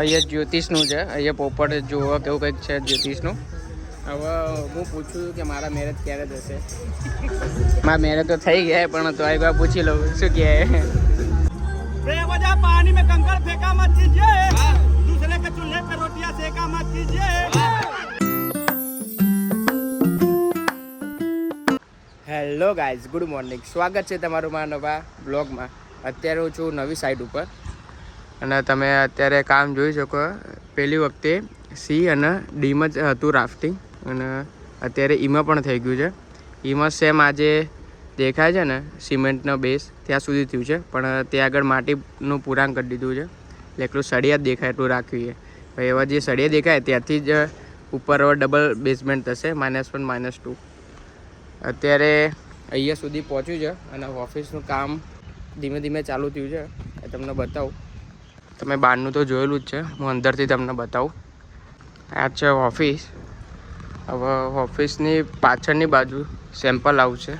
અહીંયા જ્યોતિષનું છે અહીંયા પોપટ જોવા કેવું કંઈક છે જ્યોતિષનું. હવે હું પૂછું છું કે મારા મેરેજ ક્યારે થશે? મારા મેરેજ તો થઈ ગયા પણ તો એક વાર પૂછી લઉં શું કહે? પાણી મેં કંકર ફેંકા મત કીજીએ દૂસરે કે ચૂલ્હે પર રોટિયા સેકા મત કીજીએ હેલો ગાઈઝ ગુડ મોર્નિંગ સ્વાગત છે તમારું મારા નવા બ્લોગમાં અત્યારે હું છું નવી સાઇટ ઉપર. અને તમે અત્યારે કામ જોઈ શકો પહેલી વખતે સી અને ડીમાં જ હતું રાફ્ટિંગ અને અત્યારે ઈમાં પણ થઈ ગયું છે. ઈમાં સેમ આજે દેખાય છે ને સિમેન્ટનો બેઝ ત્યાં સુધી થયું છે, પણ ત્યાં આગળ માટીનું પુરાણ કરી દીધું છે. એટલે એટલું સળિયા જ દેખાય, એટલું રાખ્યું છે એવા જે સળિયા દેખાય ત્યાંથી જ ઉપર હવે ડબલ બેઝમેન્ટ થશે માઇનસ વન માઇનસ ટુ અત્યારે અહીંયા સુધી પહોંચ્યું છે અને ઓફિસનું કામ ધીમે ધીમે ચાલુ થયું છે. એ તમને બતાવું. તમે બહારનું તો જોયેલું જ છે. હું અંદરથી તમને બતાવું. આ છે ઓફિસ. હવે ઓફિસની પાછળની બાજુ સેમ્પલ આવશે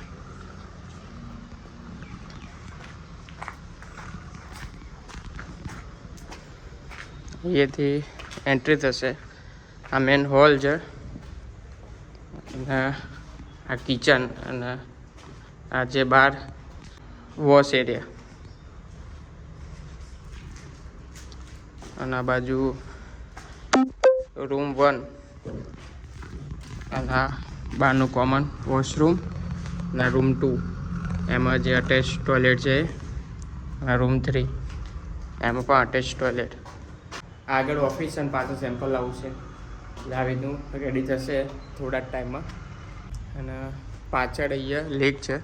અહીંયાથી એન્ટ્રી થશે. આ મેન હોલ છે. અને આ કિચન અને આ જે બહાર વોશ એરિયા અને આ બાજુ રૂમ વન અને આ બહારનું કોમન વોશરૂમ અને રૂમ ટુ એમાં જે અટેચ ટોયલેટ છે, અને રૂમ થ્રી એમાં પણ અટેચ ટોયલેટ આગળ ઓફિસ અને પાછું સેમ્પલ આવશે એટલે આ રીતનું રેડી થશે થોડા જ ટાઈમમાં. અને પાછળ અહીંયા લેક છે.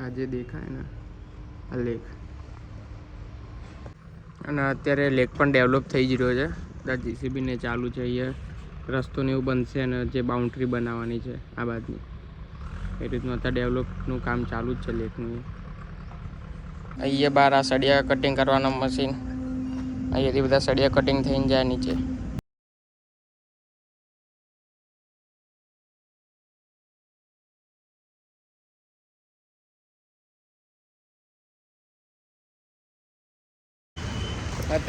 આ જે દેખાય ને, આ લેક અને અત્યારે લેક પણ ડેવલપ થઈ જ રહ્યો છે. બધા જીસીબીને ચાલુ છે અહીંયા. રસ્તો ને એવું બનશે અને જે બાઉન્ડ્રી બનાવવાની છે, આ બાજુની. એ રીતનું અત્યારે ડેવલપનું કામ ચાલુ જ છે લેકનું અહીંયા. બહાર આ સળિયા કટિંગ કરવાનું મશીન અહીંયાથી બધા સળિયા કટિંગ થઈને જાય નીચે.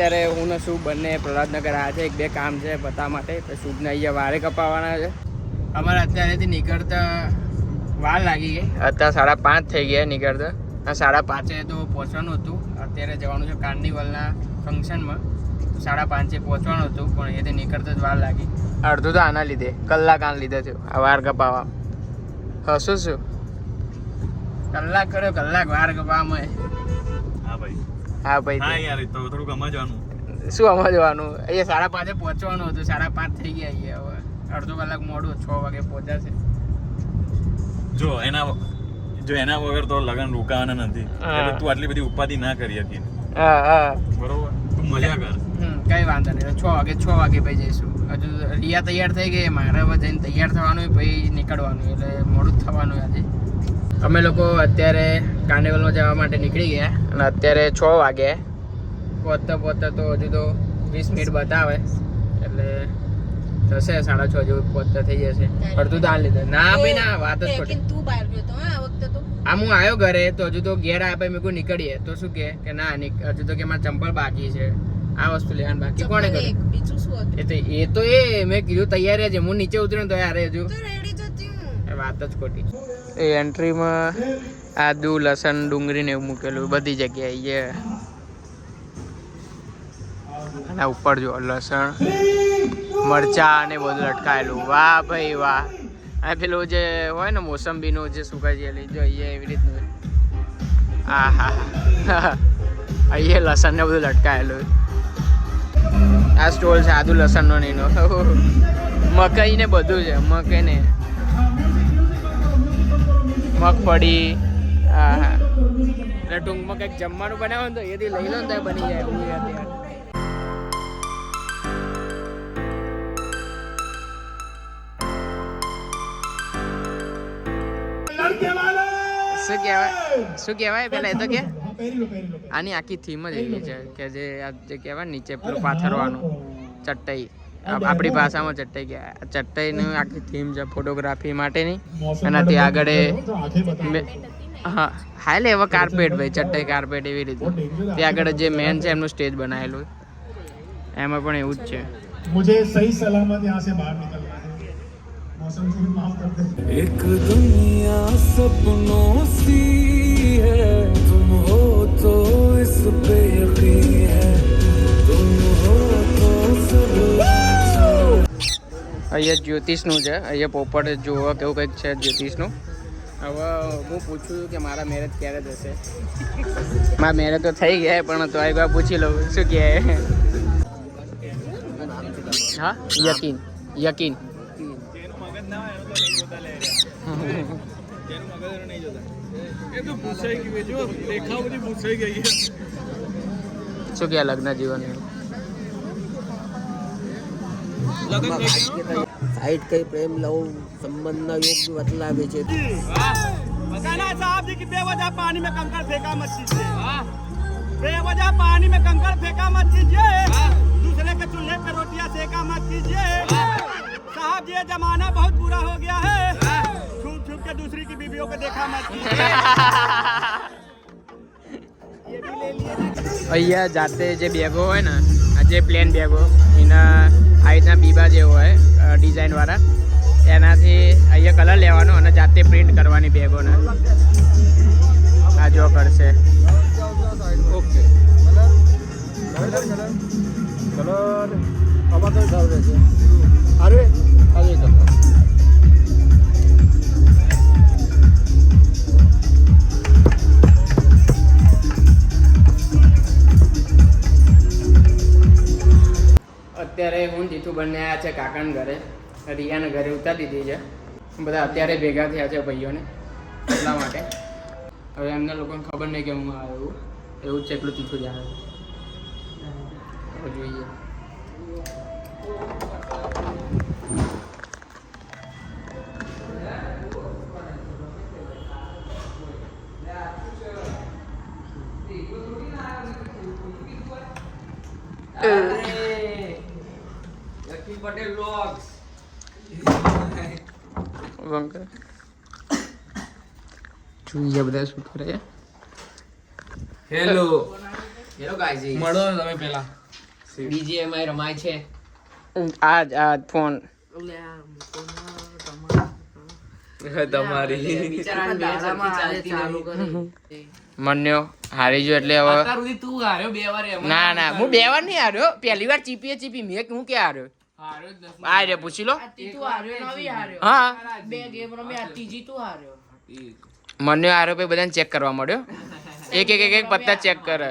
અત્યારે હું ને શુભ બંને પ્રહલાદનગર આવ્યા છે, એક બે કામ છે પતા માટે, તો શુભને અહીંયા વારે કપાવવાના છે. અમારે અત્યારેથી નીકળતા વાર લાગી ગઈ. અત્યારે સાડા પાંચ થઈ ગયા નીકળતા. આ સાડા પાંચે તો પહોંચવાનું હતું. અત્યારે જવાનું છે કાર્નિવલના ફંક્શનમાં. સાડા પાંચે પહોંચવાનું હતું, પણ એથી નીકળતા જ વાર લાગી. અડધું તો આના લીધે, કલાક આના લીધે થયું, આ વાર કપાવા હશું શું કલાક કર્યો, કલાક વાર કપાવામાં હા ભાઈ. હા ભાઈ હા યાર તો થોડુંક સમજવાનું. શું સમજવાનું? અહીંયા સાડા પાંચે પહોંચવાનું હતું સાડા પાંચ થઈ ગયા અહીંયા અડધો કલાક મોડું છ વાગે પહોંચાશે જો એના જો એના વગર તો લગન રોકાવાના નથી. એટલે તું આટલી બધી ઉપાધિ ના કરી હતી હા હા. બરોબર? તું મજા કર. કઈ વાંધો નહીં. છ વાગે છ વાગે પછી જઈશું. હજુ રિયા તૈયાર થઈ ગઈ મારે હવે જઈને તૈયાર થવાનું ભાઈ નીકળવાનું એટલે મોડું થવાનું આજે. અમે લોકો અત્યારે કાર્નિવલમાં જવા માટે નીકળી ગયા અને અત્યારે છ વાગે. પહોંચતા પહોંચતા તો હજુ તો વીસ મિનિટ બતાવે. એટલે થશે સાડા છ જેવું પહોંચતા થઈ જશે. અડધું દાન લીધે. ના ભાઈ ના વાત જ ખોટી. તું બહાર ગયો તો આ વખતે તો? આમ હું આવ્યો ઘરે તો હજુ તો ઘેર આવ્યા પછી મેં કોઈ નીકળીએ. તો શું કે કે ના હજુ તો કે મારા ચંપલ બાકી છે. આ વસ્તુ લેવાનું બાકી. કોણે કરી કર્યું? બીજું શું એ તો એ તો એ મેં કીધું તૈયાર છે હું નીચે ઉતર્યો ને તો યાર હજુ જ વાત જ ખોટી. એ એન્ટ્રીમાં આદુ, લસણ, ડુંગળી ને એવું મૂકેલું, બધી જગ્યાએ એ અને ઉપર જો લસણ, મરચા ને બધું લટકાયેલું. વાહ ભાઈ વાહ. આ પેલું જે હોય ને મોસંબીનું જે સુકાઈ ગયેલી જો અહીંયા એવી રીતનું આ હા અહીંયા લસણ ને બધું લટકાયેલું. આ સ્ટોલ છે આદુ, લસણનો ને એનો. મકાઈ ને બધું છે, મકાઈ ને. મગફળી હા એટલે ટૂંકમાં કંઈક જમવાનું બનાવો ને તો એથી લઈ લો ને તો બની જાય એવું શું કહેવાય? શું કહેવાય પેલા એ તો કે? આની આખી થીમ જ એવી છે કે જે આ જે કહેવાય નીચે પેલું પાથરવાનું ચટ્ટાઈ આપણી ભાષામાં ચટ્ટાઈ કહેવાય ચટ્ટાઈની આખી થીમ છે ફોટોગ્રાફી માટેની અને ત્યાં આગળ એ મે- હા હા એટલે એવા કાર્પેટ ભાઈ ચટ્ટાઈ કાર્પેટ એવી રીતે ત્યાં આગળ જે મેન છે એમનું સ્ટેજ બનાવેલું એમાં પણ એવું જ છે मुझे सही सलामत यहाँ से बाहर निकलना है मौसम से भी माफ कर दे एक दुनिया सपनों सी है तुम हो तो इस पे यकीन है અહીંયા જ્યોતિષનું છે. અહીંયા પોપટ જોવા કેવું કંઈક છે જ્યોતિષનું. હવે હું પૂછું છું કે મારા મેરેજ ક્યારે થશે? મારા મેરેજ તો થઈ ગયા પણ તો એક વાર પૂછી લઉં શું કહે? હા? યકીન. યકીન. શું કહે લગ્ન જીવન સાઈડ કઈ પ્રેમ લવ સંબંધના યોગ બતલાવે છે कहना है साहब जी की बेवजह पानी में कंकड़ फेंका मत कीजिए बेवजह पानी में कंकड़ फेंका मत कीजिए दूसरे के चूल्हे पे रोटियां सेका मत कीजिए साहब जी ये जमाना बहुत बुरा हो गया है छुप छुप के दूसरी की बीवियों को देखा मत कीजिए અહીંયા જાતે જે બેગો હોય ને આ જે પ્લેન બેગો એના આ રીતના બીબા જે હોય ડિઝાઇનવાળા. એનાથી અહીંયા કલર લેવાનો અને જાતે પ્રિન્ટ કરવાની બેગોને. આ જો કરશે. અત્યારે હું જીઠું બંને આવ્યા છે કાકાના ઘરે. રિયાને ઘરે ઉતારી દીધી છે. બધા અત્યારે ભેગા થયા છે ભાઈઓને, એટલા માટે. હવે એમને લોકોને ખબર નહીં કે હું આવ્યો એવું. જ છે એટલું તીખું જ આવે. હવે જોઈએ વંકર જોઈએ બધા શું કરે? હેલો હેલો ગાઈઝ મળો તમે પેલા. બીજીએમઆઈ રમાય છે. આજ આજ આ ફોન તમારી. મન્યો હારી જો એટલે હવે તું હાર્યો બે વાર ના ના હું બે વાર નહીં હાર્યો. પહેલી વાર ચીપીએ ચીપી મેં હું કે હાર્યો. આ રે પૂછી લો. તું હાર્યો નવી હાર્યો હા. બે ગેમ રમ્યા ત્રીજી તું હાર્યો. મન્યો હાર્યો ભાઈ બધાને ચેક કરવા મળ્યો. એક એક એક એક પત્તા ચેક કરે.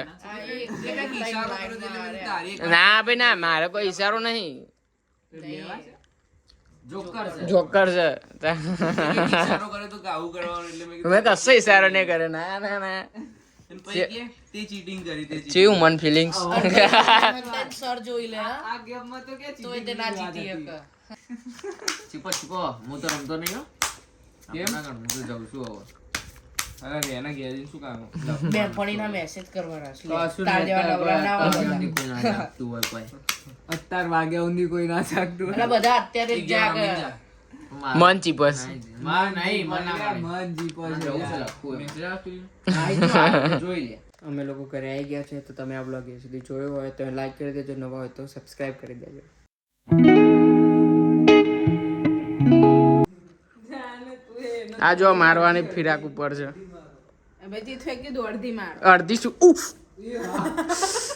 મને ના ભાઈ ના મારો કોઈ ઈશારો નહીં. જોકર છે. જોકર છે. ઈશારો કર્યો તો કે આવું કરવાનું એટલે મેં મેં કશો ઈશારો નહીં કરે ના ના ના. અને કે તે ચીટિંગ કરી તે cheating. મન ફિલિંગ્સ સર જોઈ લે આ ગેમમાં તો કે તો તે ના જીતી એક છીપો છીપો હું તો રમતો નહીં હો કેમ ના કર હું તો જાઉં છું હવે અરે એના ઘેર શું કામ બેનપણીના મેસેજ કરવાના છે. તાર જેવા નવરા ના હોય કોઈ બધા. ના જાગતું હોય કોઈ અત્યાર વાગ્યા ઊંધી કોઈ ના જાગતું બધા અત્યારે જાગે મન ચીપસ માર નહીં મન મન એમ. જોઈ લે. અમે લોકો ઘરે આવી ગયા છે તો તમે આ બ્લોગ એ સુધી જોયો હોય તો લાઈક કરી દેજો નવા હોય તો સબસ્ક્રાઇબ કરી દેજો. આ જો મારવાની ફિરાક ઉપર છે. હવે તી થઈ ગઈ દોડધી માર. અડધી શું? ઉફ.